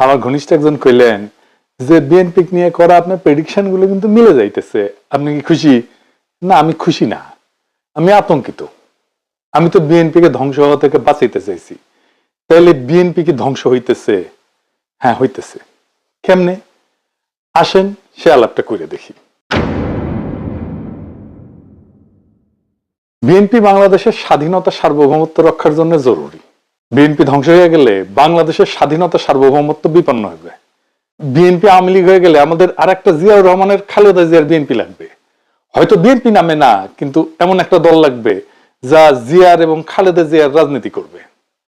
আমার ঘনিষ্ঠ একজন কইলেন যে বিএনপি নিয়ে করা আপনার প্রেডিকশনগুলো কিন্তু মিলে যাইতেছে। আপনি কি খুশি? না, আমি খুশি না। আমি আতঙ্কিত। আমি তো বিএনপি কে ধ্বংস হওয়া থেকে বাঁচাইতে চাইছি। তাহলে বিএনপি কি ধ্বংস হইতেছে? হ্যাঁ হইতেছে। কেমনে? আসেন, সে আলাপটা করে দেখি। বিএনপি বাংলাদেশের স্বাধীনতা সার্বভৌমত্ব রক্ষার জন্য জরুরি। বিএনপি ধ্বংস হয়ে গেলে বাংলাদেশের স্বাধীনতা সার্বভৌমত্ব বিপন্ন হবে। বিএনপি আওয়ামী লীগ হয়ে গেলে আমাদের আর একটা জিয়াউর রহমানের খালেদা জিয়ার বিএনপি লাগবে। হয়তো বিএনপি নামে না, কিন্তু এমন একটা দল লাগবে যা জিয়ার এবং খালেদা জিয়ার রাজনীতি করবে।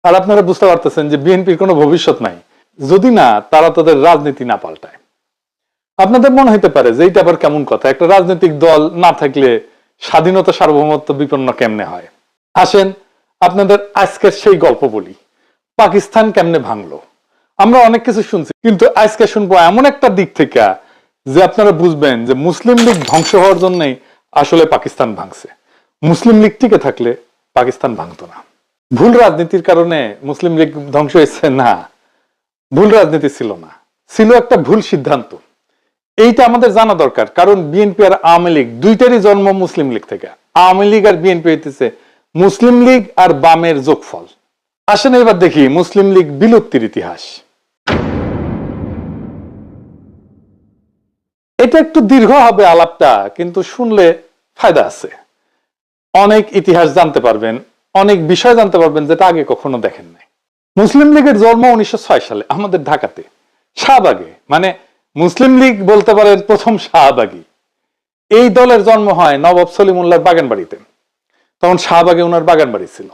আর আপনারা বুঝতে পারতেছেন যে বিএনপির কোনো ভবিষ্যৎ নাই। যদি না, তারা তাদের রাজনীতি না পাল্টায়। আপনাদের মনে হইতে পারে যে এইটা আবার কেমন কথা? একটা রাজনৈতিক দল না থাকলে স্বাধীনতা সার্বভৌমত্ব বিপন্ন কেমনে হয়? আসেন আপনাদের আজকের সেই গল্প বলি। পাকিস্তান কেমনে ভাঙলো? আমরা অনেক কিছু শুনছি, কিন্তু আজকে শুনব এমন একটা দিক থেকে যে আপনারা বুঝবেন যে মুসলিম লীগ ধ্বংস হওয়ার জন্যই আসলে পাকিস্তান ভাঙছে। মুসলিম লীগ টিকে থাকলে পাকিস্তান ভাঙতো না। ভুল রাজনীতির কারণে মুসলিম লীগ ধ্বংস হয়েছে? না। ভুল রাজনীতি ছিল না। ছিল একটা ভুল সিদ্ধান্ত। এইটা আমাদের জানা দরকার, কারণ বিএনপি আর আওয়ামী লীগ দুইটারই জন্ম মুসলিম লীগ থেকে। আওয়ামী লীগ আর বিএনপি হইতেছে মুসলিম লীগ আর বামের যোগফল। আসেন এবার দেখি মুসলিম লীগ বিলুপ্তির ইতিহাস। এটা একটু দীর্ঘ হবে আলাপটা, কিন্তু শুনলে ফায়দা আছে। অনেক ইতিহাস জানতে পারবেন, অনেক বিষয় জানতে পারবেন যেটা আগে কখনো দেখেন নাই। মুসলিম লীগের জন্ম উনিশশো ছয় সালে আমাদের ঢাকাতে, শাহবাগে। মানে মুসলিম লীগ বলতে পারেন প্রথম শাহবাগী। এই দলের জন্ম হয় নবাব সলিমুল্লাহর বাগান বাড়িতে তখন শাহবাগে ওনার বাগান বাড়ি ছিল।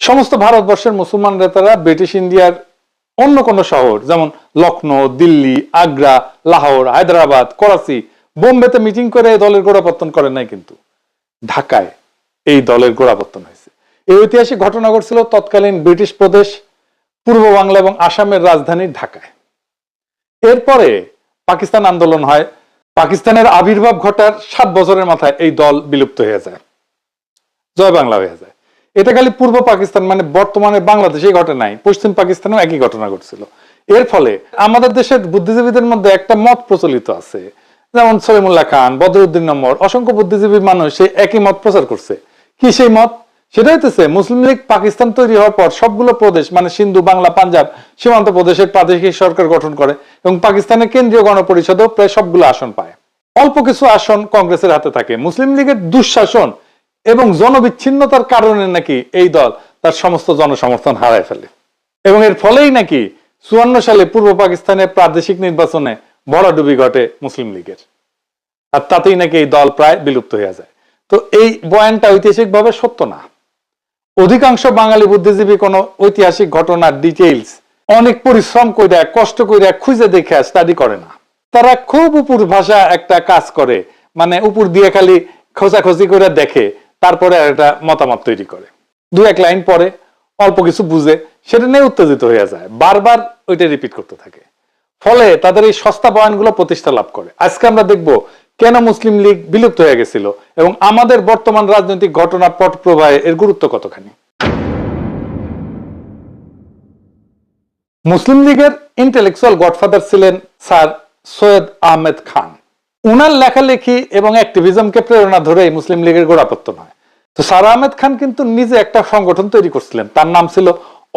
সমস্ত ভারতবর্ষের মুসলমান নেতারা ব্রিটিশ ইন্ডিয়ার অন্য কোন শহর, যেমন লখনৌ, দিল্লি, আগ্রা, লাহোর, হায়দ্রাবাদ, করাচি, বোম্বেতে মিটিং করে দলের গোড়াপত্তন করেন নাই কিন্তু। ঢাকায় এই দলের গোড়াপত্তন হয়েছে। এই ঐতিহাসিক ঘটনা ঘটছিল তৎকালীন ব্রিটিশ প্রদেশ, পূর্ব বাংলা এবং আসামের রাজধানী ঢাকায়। এরপরে পাকিস্তান আন্দোলন হয়। পাকিস্তানের আবির্ভাব ঘটার সাত বছরের মাথায় এই দল বিলুপ্ত হয়ে যায়। জয় বাংলা হয়ে যায়। এটা খালি পূর্ব পাকিস্তান মানে বর্তমানে বাংলাদেশে ঘটে নাই, পশ্চিম পাকিস্তানেও একই ঘটনা ঘটছিল। এর ফলে আমাদের দেশের বুদ্ধিজীবীদের মধ্যে একটা মত প্রচলিত আছে, যেমন সলিমুল্লাহ খান, বদরুদ্দিন নম্বর অসংখ্য বুদ্ধিজীবী মানুষ সেই একই মত প্রচার করছে। কি সেই মত? সেটা হইতেছে মুসলিম লীগ পাকিস্তান তৈরি হওয়ার পর সবগুলো প্রদেশ মানে সিন্ধু, বাংলা, পাঞ্জাব, সীমান্ত প্রদেশের প্রাদেশিক সরকার গঠন করে এবং পাকিস্তানের কেন্দ্রীয় গণপরিষদও প্রায় সবগুলো আসন পায়। অল্প কিছু আসন কংগ্রেসের হাতে থাকে। মুসলিম লীগের দুঃশাসন এবং জনবিচ্ছিন্নতার কারণে নাকি এই দল তার সমস্ত জনসমর্থন হারায় ফেলে। এবং এর ফলেই নাকি চুয়ান্ন সালে পূর্ব পাকিস্তানের প্রাদেশিক নির্বাচনে ভরাডুবি ঘটে মুসলিম লীগের। আর তাতেই নাকি এই দল প্রায় বিলুপ্ত হয়ে যায়। তো এই বয়ানটা ঐতিহাসিকভাবে সত্য না। অধিকাংশ বাঙালি বুদ্ধিজীবী কোন ঐতিহাসিক ঘটনার ডিটেইলস অনেক পরিশ্রম করে কষ্ট করে খুঁজে দেখে স্টাডি করে না। তারা খুব উপর ভাষা একটা কাজ করে মানে উপর দিয়ে খালি খোঁজাখোঁজি করে দেখে তারপরে একটা মতামত তৈরি করে। দু এক লাইন পরে অল্প কিছু বুঝে সেটা নিয়ে উত্তেজিত হয়ে যায়। বারবার ওইটা রিপিট করতে থাকে। ফলে তাদের এই সস্তা বয়ানগুলো প্রতিষ্ঠা লাভ করে। আজকে আমরা দেখব কেন মুসলিম লীগ বিলুপ্ত হয়ে গেছিল এবং আমাদের বর্তমান রাজনৈতিক ঘটনা পট প্রবাহে এর গুরুত্ব কতখানি। মুসলিম লীগের ইন্টেলেকচুয়াল গডফাদার ছিলেন স্যার সৈয়দ আহমেদ খান। উনার লেখালেখি এবং অ্যাক্টিভিজমকে প্রেরণা ধরেই মুসলিম লীগের গোড়াপত্তন হয়। তো স্যার আহমেদ খান কিন্তু নিজে একটা সংগঠন তৈরি করছিলেন। তার নাম ছিল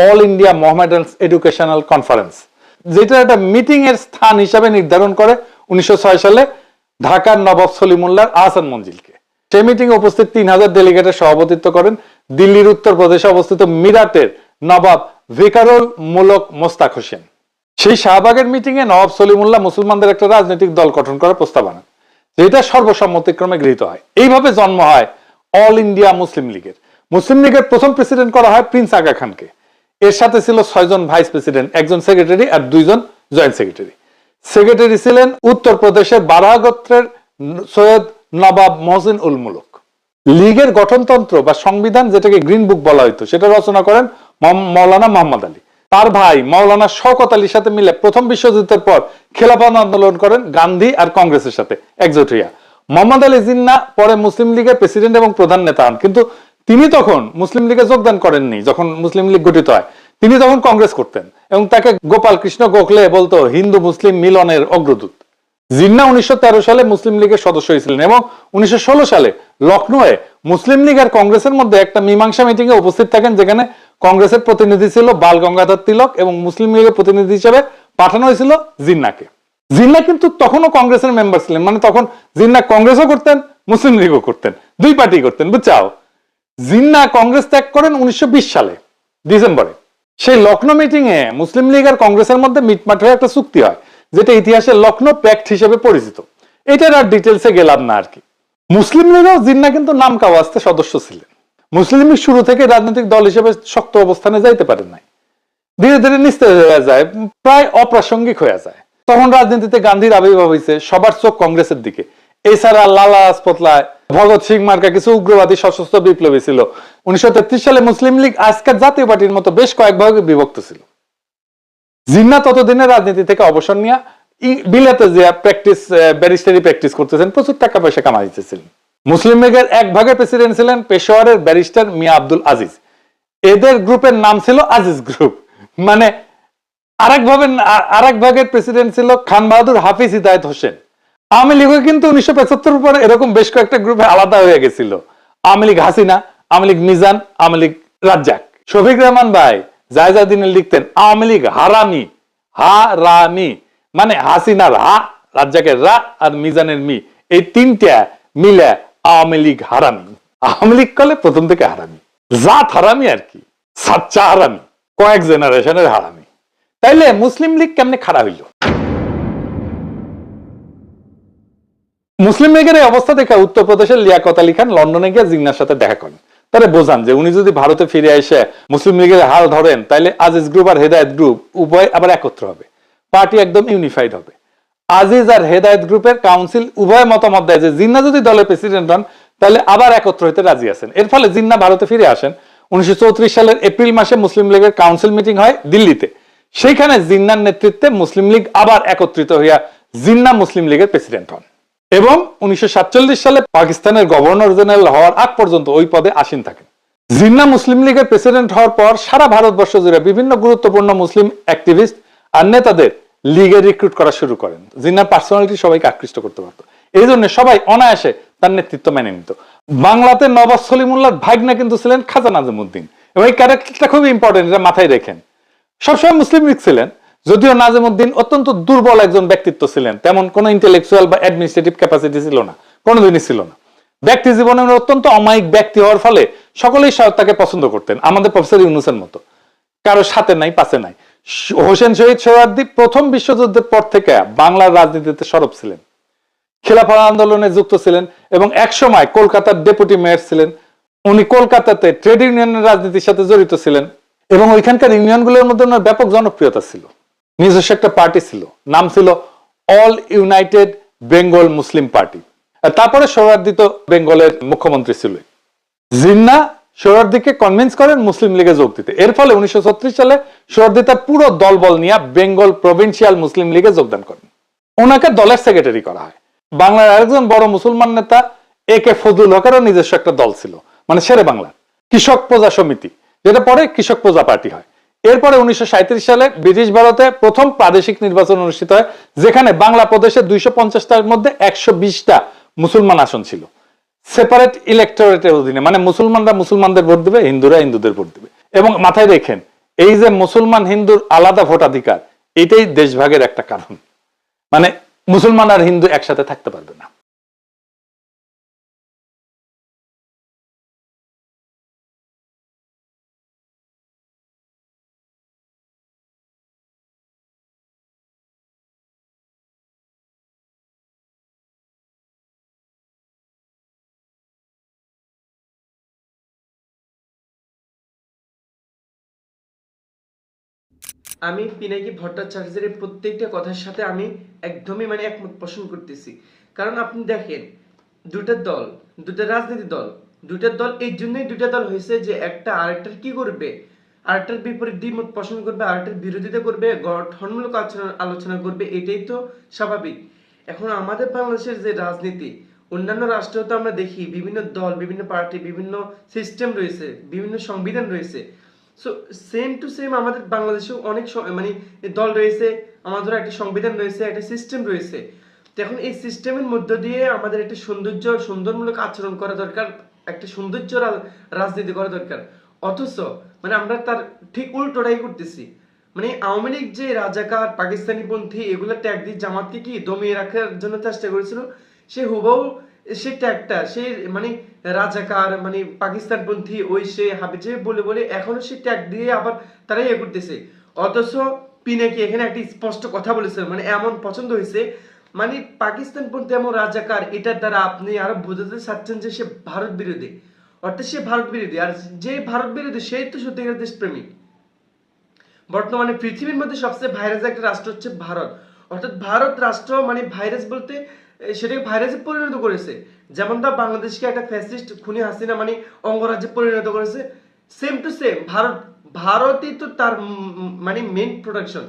All India Mohammedan Educational Conference, যেটা একটা মিটিং এর স্থান হিসাবে নির্ধারণ করে উনিশশো সালে ঢাকার নবাব সলিমুল্লাহ আহসান মঞ্জিলকে। সেই মিটিং এ উপস্থিত তিন হাজার ডেলিগেটের সভাপতিত্ব করেন দিল্লির উত্তর প্রদেশে অবস্থিত মিরাটের নবাব ভিকারুল মুলক মোস্তাক হোসেন। সেই শাহবাগের মিটিং এ নবাব সলিমুল্লাহ মুসলমানদের একটা রাজনৈতিক দল গঠন করার প্রস্তাব আনেন, যেটা সর্বসম্মতিক্রমে গৃহীত হয়। এইভাবে জন্ম হয় অল ইন্ডিয়া মুসলিম লীগের মুসলিম লীগের প্রথম প্রেসিডেন্ট করা হয় প্রিন্স আগা খানকে এর সাথে ছিল ছয়জন ভাইস প্রেসিডেন্ট একজন সেক্রেটারি আর দুইজন জয়েন্ট সেক্রেটারি সেক্রেটারি ছিলেন উত্তর প্রদেশের বারাহ সৈয়দ নবাব মহসিন উল মুলক। লীগের গঠনতন্ত্র বা সংবিধান যেটাকে গ্রিন বুক বলা হইতো, সেটা রচনা করেন মৌলানা মোহাম্মদ আলী। তার ভাই মৌলানা শওকত আলীর সাথে মিলে প্রথম বিশ্বযুদ্ধের পর খেলাফত আন্দোলন করেন গান্ধী আর কংগ্রেসের সাথে, একজোট হইয়া। মোহাম্মদ আলী জিন্না পরে মুসলিম লীগের প্রেসিডেন্ট এবং প্রধান নেতা হন। কিন্তু তিনি তখন মুসলিম লীগে যোগদান করেননি, যখন মুসলিম লীগ গঠিত হয়। তিনি তখন কংগ্রেস করতেন এবং তাকে গোপাল কৃষ্ণ গোখলে বলতো হিন্দু মুসলিম মিলনের অগ্রদূত। জিন্না উনিশশো তেরো সালে মুসলিম লীগের সদস্য হয়েছিলেন এবং উনিশশো ষোলো সালে লখনৌয়ে মুসলিম লীগ আর কংগ্রেসের মধ্যে একটা মীমাংসা মিটিং এ উপস্থিত থাকেন, যেখানে কংগ্রেসের প্রতিনিধি ছিল বাল গঙ্গাধর তিলক এবং মুসলিম লীগের প্রতিনিধি হিসেবে পাঠানো হয়েছিল জিন্নাকে। জিন্না কিন্তু তখনও কংগ্রেসের মেম্বার ছিলেন। মানে তখন জিন্না কংগ্রেসও করতেন, মুসলিম লীগও করতেন। দুই পার্টি করতেন, বুঝছাও? জিন্না কংগ্রেস ত্যাগ করেন উনিশশো বিশ সালে, ডিসেম্বরে। সেই লখনৌ মিটিং এ মুসলিম লীগ আর কংগ্রেসের মধ্যে মিটমাট হয়ে একটা চুক্তি হয়, যেটা ইতিহাসে লখনৌ প্যাক্ট হিসেবে পরিচিত। এটার আর ডিটেলসে গেলাম না আর কি। মুসলিম লীগও জিন্না কিন্তু নাম কাওয়াস্তে সদস্য ছিলেন। মুসলিম লীগ শুরু থেকে রাজনৈতিক দল হিসেবে শক্ত অবস্থানে যাইতে পারেন নাই। ধীরে ধীরে নিস্তেজ হয়ে যায়, প্রায় অপ্রাসঙ্গিক হয়ে যায়। তখন রাজনীতিতে গান্ধীর আবির্ভাব হয়েছে, সবার চোখ কংগ্রেসের দিকে। এছাড়া লালা রাজপতলায় ভগৎ সিং মার্কা কিছু উগ্রবাদী সশস্ত্র বিপ্লবী ছিল। উনিশশো সালে মুসলিম লীগ আজকের জাতীয় পার্টির মতো বেশ কয়েক ভাগে বিভক্ত ছিল। জিন্না ততদিনে রাজনীতি থেকে অবসর নিয়ে বিলেতে যে প্র্যাকটিস ব্যারিস্টারি প্র্যাকটিস করতেছেন, প্রচুর টাকা পয়সা কামাইতেছিলেন মুসলিম লীগের এক ভাগের প্রেসিডেন্ট ছিলেন পেশোয়ারের ব্যারিস্টার মিয়া আব্দুল আজিজ। এদের গ্রুপের নাম ছিল আজিজ গ্রুপ। মানে আরেক ভাবে আরেক ভাগের প্রেসিডেন্ট ছিল খান বাহাদুর হাফিজ হিদায়ত হোসেন। আওয়ামী লীগও কিন্তু উনিশশো পঁচাত্তর পরে এরকম বেশ কয়েকটা গ্রুপে আলাদা হয়ে গেছিল। আওয়ামী লীগ হাসিনা, আওয়ামী লীগ মিজান, আওয়ামী লীগ রাজ্জাক। শফিক রহমান ভাই লিখতেন আওয়ামী লীগ হারামি মানে হাসিনার হা, রাজ্জাকের রা আর মিজানের মি। এই তিনটা মিলে আওয়ামী লীগ হারামি। আওয়ামী লীগ কলে প্রথম থেকে হারামি। জাত হারামি আর কি। সাচ্চা হারামি। কয়েক জেনারেশনের হারামি। তাইলে মুসলিম লীগ কেমনে খাড়া হইল? মুসলিম লীগের এই অবস্থা দেখে উত্তরপ্রদেশের লিয়াকত আলী খান লন্ডনে গিয়ে জিন্নার সাথে দেখা করেন। তারা বোঝান যে উনি যদি ভারতে ফিরে এসে মুসলিম লীগের হাল ধরেন তাহলে আজিজ গ্রুপ আর হেদায়ত গ্রুপ উভয় আবার একত্র হবে। পার্টি একদম ইউনিফাইড হবে। আজিজ আর হেদায়ত গ্রুপের কাউন্সিল উভয় মতামত দেয় যে জিন্না যদি দলের প্রেসিডেন্ট হন তাহলে আবার একত্র হইতে রাজি আছেন। এর ফলে জিন্না ভারতে ফিরে আসেন। উনিশশো চৌত্রিশ সালের এপ্রিল মাসে মুসলিম লীগের কাউন্সিল মিটিং হয় দিল্লিতে। সেইখানে জিন্নার নেতৃত্বে মুসলিম লীগ আবার একত্রিত হইয়া জিন্না মুসলিম লীগের প্রেসিডেন্ট হন। এবং উনিশশো সাতচল্লিশ সালে পাকিস্তানের গভর্নর জেনারেল হওয়ার আগ পর্যন্ত ওই পদে আসীন থাকেন। জিন্না মুসলিম লীগের প্রেসিডেন্ট হওয়ার পর সারা ভারতবর্ষ জুড়ে বিভিন্ন গুরুত্বপূর্ণ মুসলিম অ্যাক্টিভিস্ট আর নেতাদের লিগে রিক্রুট করা শুরু করেন। জিন্নার পার্সোনালিটি সবাইকে আকৃষ্ট করতে পারত। এই জন্য সবাই অনায়াসে তার নেতৃত্ব মেনে নিত। বাংলাতে নবাব সলিমুল্লাহ ভাগনা কিন্তু ছিলেন খাজা নাজিমুদ্দিন এবং এই ক্যারেক্টারটা খুবই ইম্পর্টেন্ট এটা মাথায় রেখেন। সবসময় মুসলিম লীগ ছিলেন, যদিও নাজিমুদ্দিন অত্যন্ত দুর্বল একজন ব্যক্তিত্ব ছিলেন, তেমন কোনো ইন্টেলেকচুয়াল বা অ্যাডমিনিস্ট্রেটিভ ক্যাপাসিটি ছিল না, কোনোদিনই ছিল না। ব্যক্তি জীবনে অত্যন্ত অমায়িক ব্যক্তি হওয়ার ফলে সকলেই তাকে পছন্দ করতেন, আমাদের প্রফেসর ইউনুসের মতো। কারও সাথে নাই, পাশে নাই। হোসেন শহীদ সোহরার্দি প্রথম বিশ্বযুদ্ধের পর থেকে বাংলার রাজনীতিতে সরব ছিলেন। খেলাফত আন্দোলনে যুক্ত ছিলেন এবং একসময় কলকাতার ডেপুটি মেয়র ছিলেন। উনি কলকাতাতে ট্রেড ইউনিয়নের রাজনীতির সাথে জড়িত ছিলেন। এবং ওইখানকার ইউনিয়নগুলোর মধ্যে ওনার ব্যাপক জনপ্রিয়তা ছিল। নিজস্ব একটা পার্টি ছিল। নাম ছিল All United Bengal Muslim Party. তারপরে সোহরার্দি তো বেঙ্গলের মুখ্যমন্ত্রী ছিল। জিন্না সোহরার্দিকে কনভিন্স করেন মুসলিম লীগে যোগ দিতে। এর ফলে উনিশশো ছত্রিশ সালে সোহরার্দি তার পুরো দলবল নিয়ে বেঙ্গল প্রভিন্সিয়াল মুসলিম লীগে যোগদান করেন। ওনাকে দলের সেক্রেটারি করা হয়। বাংলার আরেকজন বড় মুসলমান নেতা এ কে ফজলুল হকেরও নিজস্ব একটা দল ছিল। মানে শেরে বাংলা কৃষক প্রজা সমিতি। যেটা পরে কৃষক প্রজা পার্টি হয়। এরপরে উনিশশো সালে ব্রিটিশ ভারতে প্রথম প্রাদেশিক নির্বাচন অনুষ্ঠিত হয়, যেখানে বাংলা প্রদেশে দুইশো পঞ্চাশটার মধ্যে একশো মুসলমান আসন ছিল। সেপারেট ইলেকটোরেটের অধীনে মানে মুসলমানরা মুসলমানদের ভোট দেবে, হিন্দুরা হিন্দুদের ভোট দেবে। এবং মাথায় রেখেন, এই যে মুসলমান হিন্দুর আলাদা ভোটাধিকার, এটাই দেশভাগের একটা কারণ। মানে মুসলমান আর হিন্দু একসাথে থাকতে পারবে না। আমি পিনাকি ভট্টাচার্যের প্রত্যেকটা কথার সাথে আমি একদমই মানে একমত পোষণ করতেছি। কারণ আপনি দেখেন দুটা দল দুটা রাজনীতি দল দুটা দল, এই জন্যই দুটা দল হয়েছে যে একটা আরেকটার কি করবে? আরেকটার বিপরীত দ্বিমত পোষণ করবে, আরেকটার বিরোধিতা করবে, গঠনমূলক আলোচনা আলোচনা করবে, এটাই তো স্বাভাবিক। এখন আমাদের বাংলাদেশের যে রাজনীতি, অন্যান্য রাষ্ট্রেও তো আমরা দেখি, বিভিন্ন দল, বিভিন্ন পার্টি, বিভিন্ন সিস্টেম রয়েছে, বিভিন্ন সংবিধান রয়েছে। সো সেম টু সেম আমাদের বাংলাদেশেও অনেক মানে দল রয়েছে, আমাদের একটা সংবিধান রয়েছে, একটা সিস্টেম রয়েছে। তো এখন এই সিস্টেমের মধ্য দিয়ে আমাদের একটা সৌন্দর্য, সুন্দরমূলক আচরণ করা দরকার, একটা সৌন্দর্য রাজনীতি করা দরকার। অথচ মানে আমরা তার ঠিক উল্টোটাই করতেছি। মানে আওয়ামী লীগ যে রাজাকার পাকিস্তানি পন্থী এগুলো ট্যাগ দিয়ে জামাতকে কি দমিয়ে রাখার জন্য চেষ্টা করেছিল, সে হুবহু সে ট্যাগটা সে মানে রাজাকার মানে পাকিস্তানপন্থী, ওই সে হাবিজে বলে বলে এখনও সে ট্যাগ দিয়ে আবার তারা ইয়ে করতেছে। অথচ পিনাকি এখানে একটা স্পষ্ট কথা বলেছে মানে এমন পছন্দ হয়েছে মানে পাকিস্তানপন্থী এমন রাজাকার, এটার দ্বারা আপনি আরও বোঝাতে চাচ্ছেন যে সে ভারত বিরোধী। অর্থাৎ সে ভারত বিরোধী, আর যে ভারত বিরোধী সেই তো সত্যিকার দেশপ্রেমিক। বর্তমানে পৃথিবীর মধ্যে সবচেয়ে ভাইরাস একটা রাষ্ট্র হচ্ছে ভারত। অর্থাৎ ভারত রাষ্ট্র মানে ভাইরাস বলতে সেটাকে ভাইরাসে পরিণত করেছে। যেমন তা বাংলাদেশকে একটা ফ্যাসিস্ট খুনি হাসিনা মানে অঙ্গরাজ্যে পরিণত করেছে সেম টু সেম ভারত, ভারতই তো তার মানে মেন প্রোডাকশন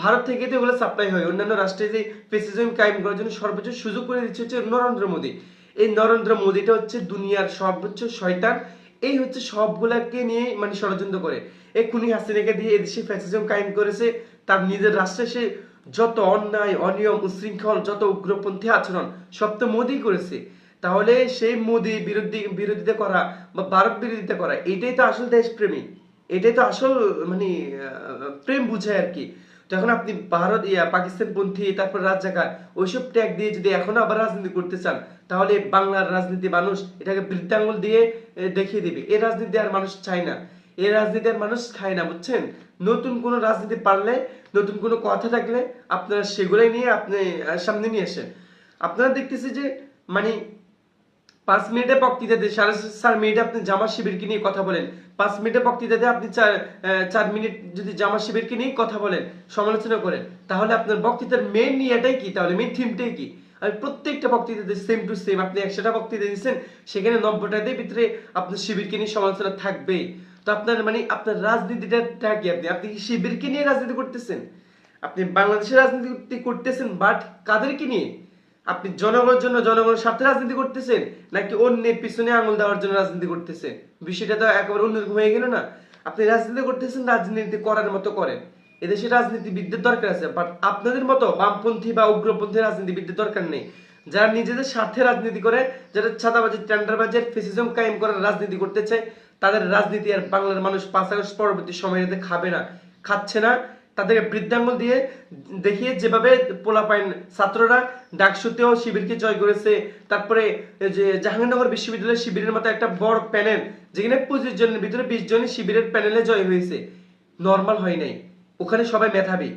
ভারত থেকে তো এগুলো সাপ্লাই হয়। অন্যান্য রাষ্ট্রে যে ফেসিজম কায়েম করার জন্য সর্বোচ্চ সুযোগ করে দিচ্ছে হচ্ছে নরেন্দ্র মোদী। এই নরেন্দ্র মোদীটা হচ্ছে দুনিয়ার সর্বোচ্চ শয়তান। এই হচ্ছে সবগুলাকে নিয়ে মানে ষড়যন্ত্র করে। এই খুনি হাসিনাকে দিয়ে এদেশে ফ্যাসিজম কায়েম করেছে। তার নিজের রাষ্ট্রে সে যত অন্যায়, অনিয়ম, উশৃঙ্খল, যত উগ্রপন্থী আচরণ সব তো মোদি করেছে, তাহলে সেই মোদি বিরোধী, বিরোধিতা করা বা ভারত বিরোধিতা করা, এটাই তো আসল দেশপ্রেমী। এটাই তো আসল মানে প্রেম বুঝায় আর কি। তো এখন আপনি ভারত, ইয়া পাকিস্তান পন্থী তারপর রাজাকার ওইসব ট্যাগ দিয়ে যদি এখনও আবার রাজনীতি করতে চান, তাহলে বাংলার রাজনীতি মানুষ এটাকে বৃদ্ধাঙ্গুল দিয়ে দেখিয়ে দিবে। এই রাজনীতি আর মানুষ চায় না। এই রাজনীতি আর মানুষ খায় না, বুঝছেন? নতুন কোন রাজনীতি পারলে, নতুন কোনো কথা থাকলে আপনারা সেগুলাই নিয়ে আপনি সামনে নিয়ে আসেন। আপনারা দেখতেছি যে মানে পাঁচ মিনিটে বক্তৃতাতে সাড়ে চার মিনিটে আপনি জামা শিবিরকে নিয়ে কথা বলেন। পাঁচ মিনিটে বক্তৃতা বক্তৃতাতে আপনি চার চার মিনিট যদি জামা শিবিরকে নিয়ে কথা বলেন, সমালোচনা করেন, তাহলে আপনার বক্তৃতার মেন নিয়েটাই কি? তাহলে মেন থিমটাই কি? আমি প্রত্যেকটা বক্তৃতাতে সেম টু সেম আপনি একশোটা বক্তৃতা দিচ্ছেন সেখানে নব্বইটাতে ভিতরে আপনার শিবিরকে নিয়ে সমালোচনা থাকবেই। তো আপনার মানে আপনার রাজনীতিটা কি আপনি আপনি শিবিরকে নিয়ে রাজনীতি করতেছেন? আপনি বাংলাদেশের রাজনীতি করতেছেন বাট কাদেরকে নিয়ে? আপনি জনগণের জন্য জনগণের স্বার্থে রাজনীতি করতেছেন, নাকি অন্যের পিছনে আঙুল দেওয়ার জন্য রাজনীতি করতেছেন? বিষয়টা তো একেবারে অন্যরকম হয়ে গেল না। আপনি রাজনীতি করতেছেন, রাজনীতি করার মতো করেন। এদেশে রাজনীতিবিদদের দরকার আছে বাট আপনাদের মতো বামপন্থী বা উগ্রপন্থী রাজনীতিবিদদের দরকার নেই। যারা নিজেদের স্বার্থে রাজনীতি করে, যারা ছাদাবাজি টেন্ডারবাজের, ফেসিজম কায়েম করার রাজনীতি করতে চায় তাদের রাজনীতি আর বাংলার মানুষ পাঁচ আগস্ট পরবর্তী সময়টাতে খাবে না, খাচ্ছে না। তাদেরকে বৃদ্ধাঙ্গুল দিয়ে দেখিয়ে যেভাবে পোলাপাইন ছাত্ররা ডাকসুতেও শিবিরকে জয় করেছে, তারপরে যে জাহাঙ্গীরনগর বিশ্ববিদ্যালয়ের শিবিরের মতো একটা বড় প্যানেল, যেখানে পঁচিশ জনের ভিতরে বিশ জনই শিবিরের প্যানেলে জয় হয়েছে। নর্মাল হয় নাই। ওখানে সবাই মেধাবী।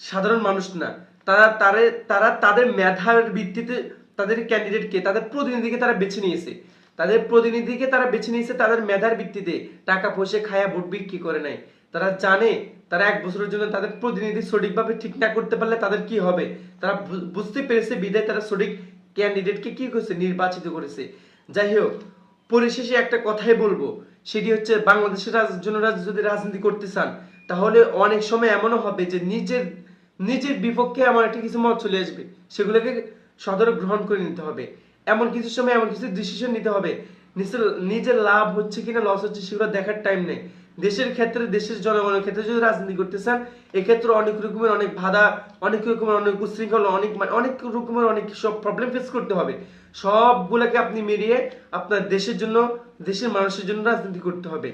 সাধারণ মানুষ না। তারা তারে, তারা তাদের মেধার ভিত্তিতে তাদের ক্যান্ডিডেটকে তাদের প্রতিনিধিকে তারা বেছে নিয়েছে। তাদের প্রতিনিধিকে তারা বেছে নিয়েছে তাদের মেধার ভিত্তিতে। টাকা পয়সা খায়া ভোট বিক্রি করে নাই? তারা জানে, তারা এক বছরের জন্য তাদের প্রতিনিধি সঠিকভাবে ঠিক না করতে পারলে তাদের কি হবে? তারা বুঝতে পেরেছে বিদায় তারা সঠিক ক্যান্ডিডেটকে কি করেছে? নির্বাচিত করেছে। যাই হোক, পরিশেষে একটা কথাই বলব। সেটি হচ্ছে বাংলাদেশের জন্য যদি রাজনীতি করতে চান, তাহলে অনেক সময় এমনও হবে যে নিজের নিজের বিপক্ষে আমার একটা কিছু মত চলে আসবে। সেগুলোকে সদরে গ্রহণ করে নিতে হবে। এমন কিছু সময় এমন কিছু ডিসিশন নিতে হবে। নিজের নিজের লাভ হচ্ছে কিনা লস হচ্ছে সেগুলো দেখার টাইম নেই। দেশের ক্ষেত্রে, দেশের জনগণের ক্ষেত্রে যদি রাজনীতি করতে চান এক্ষেত্রে অনেক রকমের অনেক বাধা, অনেক রকমের অনেক উশৃঙ্খল, অনেক মানে অনেক রকমের অনেক সব প্রবলেম ফেস করতে হবে। সবগুলোকে আপনি মিলিয়ে আপনার দেশের জন্য, দেশের মানুষের জন্য রাজনীতি করতে হবে।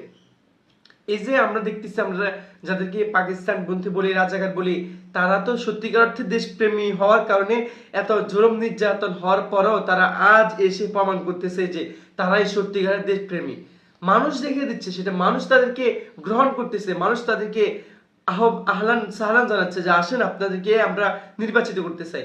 এই যে আমরা দেখতেছি, আমরা যাদেরকে পাকিস্তান বন্ধু বলি, রাজাকার বলি তারা তো সত্যিকার অর্থে দেশপ্রেমী হওয়ার কারণে এত জুলুম নির্যাতন হওয়ার পরেও তারা আজ এসে প্রমাণ করতেছে যে তারাই সত্যিকারের দেশপ্রেমী। মানুষ দেখে দিচ্ছে সেটা, মানুষ তাদেরকে গ্রহণ করতেছে, মানুষ তাদেরকে আহ আহলান সাহলান জানাচ্ছে যে আসেন আপনাদেরকে আমরা নির্বাচিত করতে চাই।